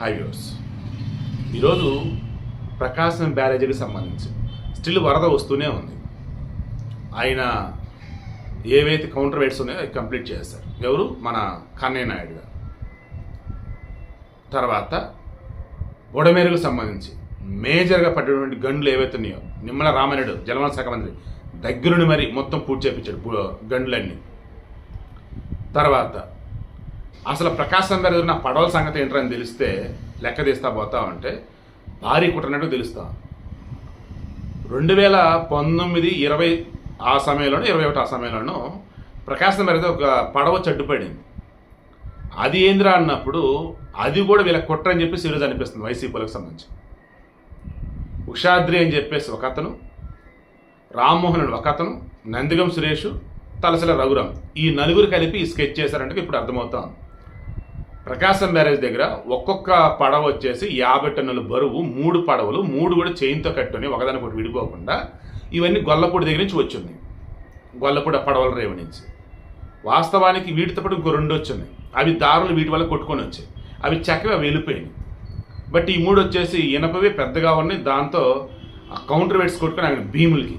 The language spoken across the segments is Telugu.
హై వ్యూర్స్ ఈరోజు ప్రకాశం బ్యారేజీకి సంబంధించి స్టిల్ వరద వస్తూనే ఉంది. ఆయన ఏవైతే కౌంటర్ వెయిట్స్ ఉన్నాయో అవి కంప్లీట్ చేస్తారు ఎవరు? మన కన్నయ్య నాయుడు గారు. తర్వాత బుడమేరుకు సంబంధించి మేజర్గా పడ్డటువంటి గండ్లు ఏవైతే ఉన్నాయో నిమ్మల రామనాయుడు జలవన శాఖ మంత్రి దగ్గరుండి మరి మొత్తం పూర్తి చేయించాడు గండ్లన్నీ. తర్వాత అసలు ప్రకాశం గారు నా పడవల సంగతి ఏంటని తెలిస్తే లెక్క తీస్తా పోతా ఉంటే భారీ కుట్రనట్టు తెలుస్తా. రెండు వేల పంతొమ్మిది ఇరవై ఆ సమయంలోనూ ఇరవై ఒకటి ఆ సమయంలోనూ ప్రకాశం గారి ఒక పడవ చెడ్డుపడింది అది ఏందిరా అన్నప్పుడు అది కూడా వీళ్ళ కుట్ర అని చెప్పేసి ఈరోజు అనిపిస్తుంది వైసీపీలకు సంబంధించి. ఉషాద్రి అని చెప్పేసి ఒక అతను రామ్మోహన్ అని ఒక అతను నందిగం సురేష్ తలసల రఘురామ్ ఈ నలుగురు కలిపి ఈ స్కెచ్ చేశారంటే ఇప్పుడు అర్థమవుతా ఉంది. ప్రకాశం బ్యారేజ్ దగ్గర ఒక్కొక్క పడవ వచ్చేసి యాభై టన్నుల బరువు మూడు పడవలు మూడు కూడా చైన్తో కట్టుని ఒకదానికొకటి విడిపోకుండా ఇవన్నీ గొల్లపూడి దగ్గర నుంచి వచ్చింది. గొల్లపూడి పడవల రేవు నుంచి. వాస్తవానికి వీటితో పాటు ఇంకో రెండు వచ్చింది. అవి దారులు వీటి వల్ల కొట్టుకొని వచ్చాయి. అవి చక్కగా అవి వెళ్ళిపోయినాయి. బట్ ఈ మూడు వచ్చేసి ఇనపవి పెద్దగా ఉన్నాయి. దాంతో ఆ కౌంటర్ వెయిట్స్ కొట్టుకొని అక్కడ భీములకి.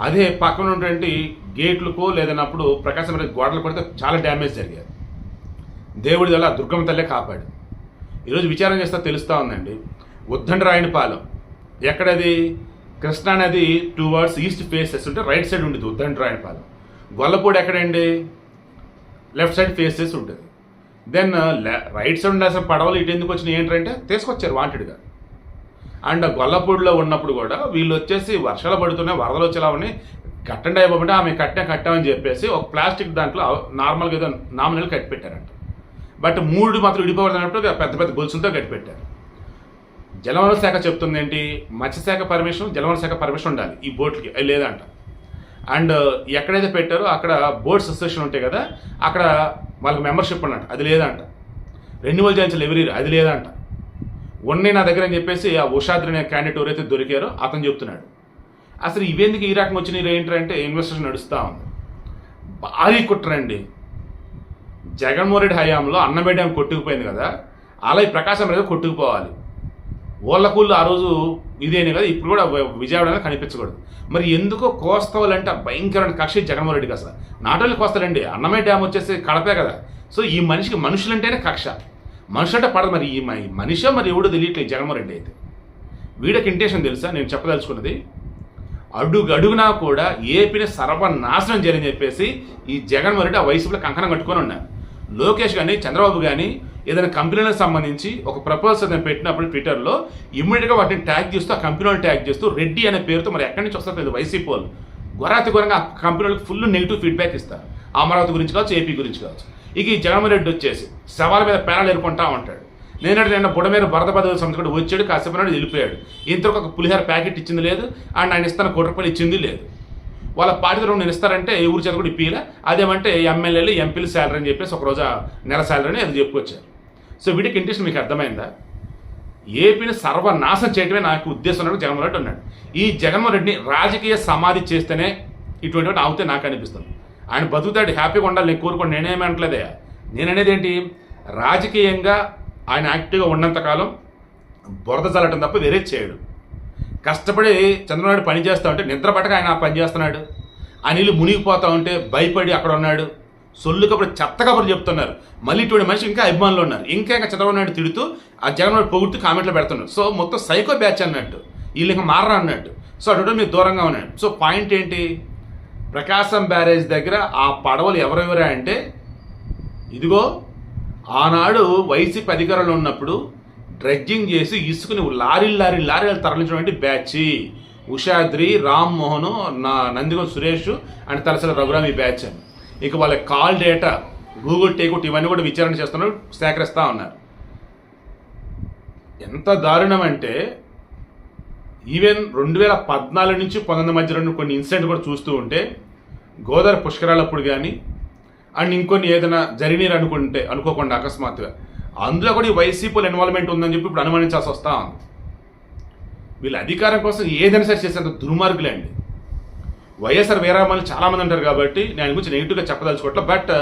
అదే పక్కన ఉన్నటువంటి గేట్లకో లేదన్నప్పుడు ప్రకాశం గోడలు పడితే చాలా డ్యామేజ్ జరిగాయి. దేవుడి వల్ల దుర్గమ్మ తల్లే కాపాడు. ఈరోజు విచారం చేస్తే తెలుస్తూ ఉందండి. ఉద్దండరాయనిపాలెం ఎక్కడది? కృష్ణా నది టూ వర్డ్స్ ఈస్ట్ ఫేసెస్ ఉంటే రైట్ సైడ్ ఉండేది ఉద్దండరాయనిపాలెం గొల్లపూడి ఎక్కడండి? లెఫ్ట్ సైడ్ ఫేసెస్ ఉంటుంది. దెన్ రైట్ సైడ్ ఉండాల్సిన పడవలు ఇటు ఎందుకు వచ్చినాయి? ఏంటంటే తీసుకొచ్చారు వాంటెడ్గా అండ్ గొల్లపూడిలో ఉన్నప్పుడు కూడా వీళ్ళు వచ్చేసి వర్షాలు పడుతున్నాయి వరదలు వచ్చేలా ఉన్నాయి. కట్టండి అయిపోమంటే ఆమె కట్టే కట్టామని చెప్పేసి ఒక ప్లాస్టిక్ దాంట్లో నార్మల్గా ఏదో నామినల్ కట్టి పెట్టారంట బట్ మూడు మాత్రం విడిపోవాలన్నప్పుడు పెద్ద పెద్ద గొలుసులతో కట్టి పెట్టారు జలవనరుల శాఖ చెప్తుంది ఏంటి? మత్స్యశాఖ పర్మిషన్ జలవనరుల శాఖ పర్మిషన్ ఉండాలి ఈ బోట్లకి. లేదంట. అండ్ ఎక్కడైతే పెట్టారో అక్కడ బోట్స్ అసోసియేషన్ ఉంటాయి కదా అక్కడ వాళ్ళకి మెంబర్షిప్ ఉన్నట్టు. అది లేదంట. రెన్యువల్ చేయించాలి ఎవరి అది లేదంట. ఉన్నాయి నా దగ్గర అని చెప్పేసి ఆ ఉషాద్రి అనే క్యాండిడేట్ ఎవరైతే దొరికారో అతను చెప్తున్నాడు. అసలు ఇవేందుకు ఈ రకం వచ్చినాయి ఏంటంటే ఇన్వెస్టిగేషన్ నడుస్తూ ఉంది. భారీ కుట్రండి జగన్మోహన్ రెడ్డి హయాంలో అన్నమయ్య డ్యాం కొట్టుకుపోయింది కదా అలా ఈ ప్రకాశం రెడ్డి కొట్టుకుపోవాలి. ఓళ్ళకూళ్ళు ఆ రోజు ఇదేనే కదా ఇప్పుడు కూడా విజయవాడ కనిపించకూడదు. మరి ఎందుకో కోస్తవాలంటే ఆ భయంకరమైన కక్ష జగన్మోహన్ రెడ్డికి అసలు. నాట్ ఓన్లీ కోస్తాడండి అన్నమయ్య డ్యామ్ వచ్చేసి కడపే కదా. సో ఈ మనిషికి మనుషులంటేనే కక్ష. మనుషులంటే పడదు మరి ఈ మ- మనిషి మరి ఎవడో తెలియట్లేదు జగన్మోహన్ రెడ్డి అయితే. వీడికి ఇంటేషన్ తెలుసా? నేను చెప్పదలుచుకున్నది అడుగు అడుగునా కూడా ఏపీని సర్వనాశనం చేయాలని చెప్పేసి ఈ జగన్మోహన్ రెడ్డి ఆ వయసులో కంకణం కట్టుకొని ఉన్నారు. లోకేష్ కానీ చంద్రబాబు కానీ ఏదైనా కంపెనీలకు సంబంధించి ఒక ప్రపోజల్స్ నేను పెట్టినప్పుడు ట్విట్టర్లో ఇమ్మీడియట్గా వాటిని ట్యాగ్ చేస్తూ ఆ కంపెనీలను ట్యాగ్ చేస్తూ రెడ్డి అనే పేరుతో మరి ఎక్కడి నుంచి వస్తారు వైసీపీ వాళ్ళు ఘోరాతి ఘోరంగా ఆ కంపెనీలకు ఫుల్ నెగిటివ్ ఫీడ్బ్యాక్ ఇస్తారు. అమరావతి గురించి కావచ్చు ఏపీ గురించి కావచ్చు. ఇక ఈ జగన్మోహన్ రెడ్డి వచ్చేసి సవాల్ మీద పేరాలు ఎరుకుంటా ఉంటాడు. నేనంటే నిన్న బుడ మీద వరద పదవి సంస్థ కూడా వచ్చాడు కాసేపు నాడు వెళ్ళిపోయాడు. ఇంతకు ఒక పులిహార ప్యాకెట్ ఇచ్చింది లేదు అండ్ ఆయన ఇస్తాను కోటి రూపాయలు ఇచ్చింది లేదు. వాళ్ళ పార్టీ నిలుస్తారంటే ఇస్తారంటే ఊరి చేత కూడా ఇప్పిలా అదేమంటే ఎమ్మెల్యేలు ఎంపీలు శాలరీ అని చెప్పేసి ఒకరోజు నెల శాలరీ అది చెప్పుకొచ్చారు. సో వీటికి ఇంట్రెస్ట్ మీకు అర్థమైందా? ఏపీని సర్వనాశం చేయడమే నాకు ఉద్దేశం అన్నట్టు జగన్మోహన్ రెడ్డి ఉన్నాడు ఈ జగన్మోహన్ రెడ్డిని రాజకీయ సమాధి చేస్తేనే ఇటువంటి అవుతే నాకు అనిపిస్తుంది. ఆయన బతుకుతాడు హ్యాపీగా ఉండాలి నేను కోరుకోండి నేనేమి అనట్లేదే. నేననేది ఏంటి రాజకీయంగా ఆయన యాక్టివ్గా ఉన్నంతకాలం బురద చల్లటం తప్ప వేరే చేయడు. కష్టపడి చంద్రబాబు పని చేస్తూ ఉంటే నిద్ర పట్టక ఆయన పని చేస్తున్నాడు. ఆ నీళ్ళు మునిగిపోతా ఉంటే భయపడి అక్కడ ఉన్నాడు. సొల్లు కబురు చెత్త కబురు చెప్తున్నారు. మళ్ళీ ఇటువంటి మనిషి ఇంకా అభిమానులు ఉన్నారు. ఇంకా ఇంకా చంద్రబాబు నాయుడు తిడుతూ ఆ జగన్ పొగుడుతూ కామెంట్లు పెడుతున్నారు. సో మొత్తం సైకో బ్యాచ్ అన్నట్టు. వీళ్ళు ఇంకా మారరా అన్నట్టు. సో అటు మీరు దూరంగా ఉన్నాడు. సో పాయింట్ ఏంటి? ప్రకాశం బ్యారేజ్ దగ్గర ఆ పడవలు ఎవరెవరా అంటే ఇదిగో ఆనాడు వైసీపీ అధికారంలో ఉన్నప్పుడు డ్రెడ్జింగ్ చేసి ఇసుకుని లారీలు లారీ లారీలు తరలించినటువంటి బ్యాచ్. ఉషాద్రి రామ్ మోహన్ నా నందిగం సురేష్ అండ్ తలసల రఘురామి బ్యాచ్. అని ఇక వాళ్ళ కాల్ డేటా గూగుల్ టేకుట్ ఇవన్నీ కూడా విచారణ చేస్తున్నారు సేకరిస్తూ ఉన్నారు. ఎంత దారుణం అంటే ఈవెన్ రెండు వేల పద్నాలుగు నుంచి పంతొమ్మిది మధ్యలో రెండు కొన్ని ఇన్సిడెంట్ కూడా చూస్తూ ఉంటే గోదావరి పుష్కరాలప్పుడు కానీ అండ్ ఇంకొన్ని ఏదైనా జరిగినారు అనుకుంటే అనుకోకుండా అకస్మాత్తుగా. అందులో కూడా ఈ వైసీపీలో ఇన్వాల్వ్మెంట్ ఉందని చెప్పి ఇప్పుడు అనుమానించాల్సి వస్తా ఉంది. వీళ్ళు అధికారం కోసం ఏదైనా సరే చేసేంత దుర్మార్గులే అండి. వైఎస్ఆర్ వీరామని చాలామంది అంటారు కాబట్టి నేను గురించి నెగిటివ్గా చెప్పదలుచుకోవట్లే బట్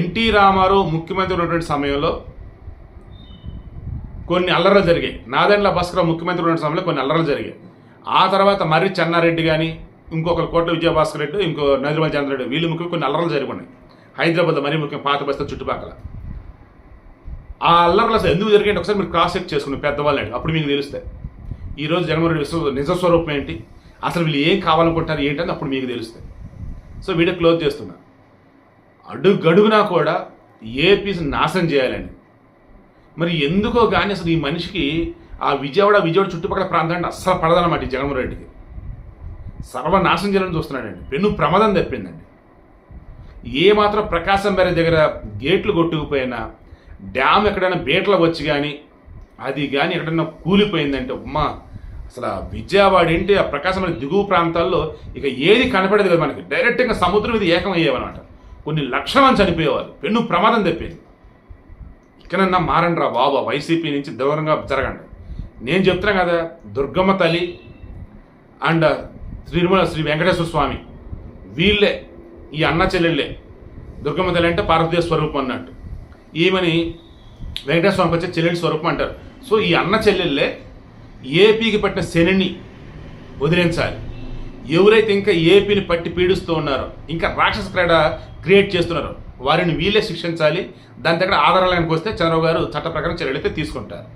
ఎన్టీ రామారావు ముఖ్యమంత్రి ఉన్నటువంటి సమయంలో కొన్ని అల్లరలు జరిగాయి. నాదెండ్ల భాస్కర్ ముఖ్యమంత్రి ఉన్న సమయంలో కొన్ని అల్లరలు జరిగాయి. ఆ తర్వాత మర్రి చెన్నారెడ్డి కానీ ఇంకొకరు కోట్ల విజయభాస్కర్ రెడ్డి ఇంకో నదిమల్ చంద్రరెడ్డి వీళ్ళు ముఖ్యం కొన్ని అల్లరలు జరిగి ఉన్నాయి. హైదరాబాద్ మరీ ముఖ్యం పాత బస్తా చుట్టుపక్కల. ఆ అల్లర్లు అసలు ఎందుకు జరిగాయంటే ఒకసారి మీరు క్రాస్ చెక్ చేసుకుని పెద్దవాళ్ళని అప్పుడు మీకు తెలుస్తాయి ఈరోజు జగన్మోహన్ రెడ్డి నిజ స్వరూపం ఏంటి? అసలు వీళ్ళు ఏం కావాలనుకుంటారు ఏంటని అప్పుడు మీకు తెలుస్తాయి సో వీడియో క్లోజ్ చేస్తున్నా. అడుగడుగునా కూడా ఏపీ నాశనం చేయాలని మరి ఎందుకో కానీ అసలు ఈ మనిషికి ఆ విజయవాడ విజయవాడ చుట్టుపక్కల ప్రాంతాన్ని అస్సలు పడదన్నమాట ఈ జగన్మోహన్ రెడ్డికి. సర్వనాశనం చేయాలని చూస్తున్నాడండి. పెను ప్రమాదం తప్పిందండి. ఏమాత్రం ప్రకాశం బ్యారేజ్ దగ్గర గేట్లు కొట్టుకుపోయినా డ్యామ్ ఎక్కడైనా బీటలు వచ్చి కానీ అది కానీ ఎక్కడైనా కూలిపోయిందంటే ఉమ్మా అసలు ఆ విజయవాడ ఏంటి? ఆ ప్రకాశమైన దిగువ ప్రాంతాల్లో ఇక ఏది కనపడేది కదా మనకి. డైరెక్ట్గా సముద్రం ఇది ఏకమయ్యేవన్నమాట కొన్ని లక్షల మంది చనిపోయేవారు పెన్ను ప్రమాదం తెప్పేది. ఇక్కడన్నా మారండి రా బాబు వైసీపీ నుంచి దూరంగా జరగండి. నేను చెప్తున్నా కదా దుర్గమ్మ తల్లి అండ్ శ్రీనిమల శ్రీ వెంకటేశ్వర స్వామి వీళ్ళే ఈ అన్న చెల్లెళ్ళే. దుర్గమ్మ తల్లి అంటే పార్వతీయ స్వరూపం అన్నట్టు. ఈమెని వెంకటేశ్వర స్వామికి వచ్చే చెల్లెని స్వరూపం అంటారు. సో ఈ అన్న చెల్లెళ్ళే ఏపీకి పట్టిన శనిని వదిలించాలి. ఎవరైతే ఇంకా ఏపీని పట్టి పీడిస్తూ ఉన్నారో ఇంకా రాక్షస క్రీడ క్రియేట్ చేస్తున్నారో వారిని వీళ్ళే శిక్షించాలి. దాని దగ్గర ఆధారాలకు వస్తే చంద్రబాబు గారు చట్ట ప్రకారం చర్యలు అయితే తీసుకుంటారు.